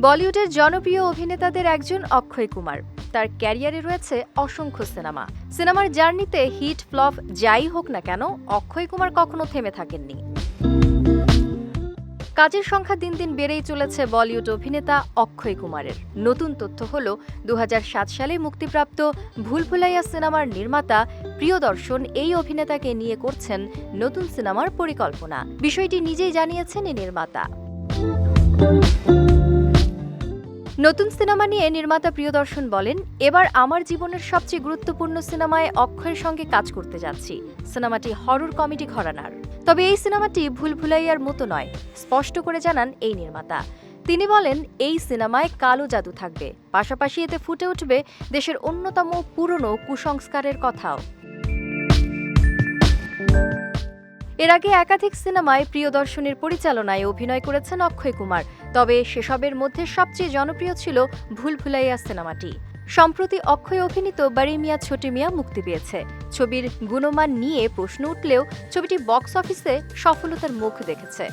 বলিউডের জনপ্রিয় অভিনেতাদের একজন অক্ষয় কুমার। তার ক্যারিয়ারে রয়েছে অসংখ্য সিনেমা। সিনেমার জার্নিতে হিট, ফ্লপ, যাই হোক না কেন, অক্ষয় কুমার কখনো থেমে থাকেননি। কাজের সংখ্যা দিন দিন বেড়েই চলেছে বলিউড অভিনেতা অক্ষয় কুমারের। নতুন তথ্য হল দু হাজার সাত সালে মুক্তিপ্রাপ্ত ভুলভুলাইয়া সিনেমার নির্মাতা প্রিয়দর্শন এই অভিনেতাকে নিয়ে করছেন নতুন সিনেমার পরিকল্পনা। বিষয়টি নিজেই জানিয়েছেন এই নির্মাতা। নতুন সিনেমা নিয়ে নির্মাতা প্রিয়দর্শন বলেন, এবার আমার জীবনের সবচেয়ে গুরুত্বপূর্ণ সিনেমায় অক্ষয়ের সঙ্গে কাজ করতে যাচ্ছি। সিনেমাটি হরর কমেডি ঘরানার। তবে এই সিনেমাটি ভুল ভুলাইয়ার মতো নয় স্পষ্ট করে জানান এই নির্মাতা। তিনি বলেন, এই সিনেমায় কালো জাদু থাকবে। পাশাপাশি এতে ফুটে উঠবে দেশের অন্যতম পুরনো কুসংস্কারের কথাও। এর আগে একাধিক সিনেমায় প্রিয়দর্শনের পরিচালনায় অভিনয় করেছেন অক্ষয় কুমার। তবে সেসবের মধ্যে সবচেয়ে জনপ্রিয় ছিল ভুল ভুলাইয়া সিনেমাটি। সম্প্রতি অক্ষয় অভিনীত বাড়ি মিয়া ছোটি মিয়া মুক্তি পেয়েছে। ছবির গুণমান নিয়ে প্রশ্ন উঠলেও ছবিটি বক্স অফিসে সফলতার মুখ দেখেছে।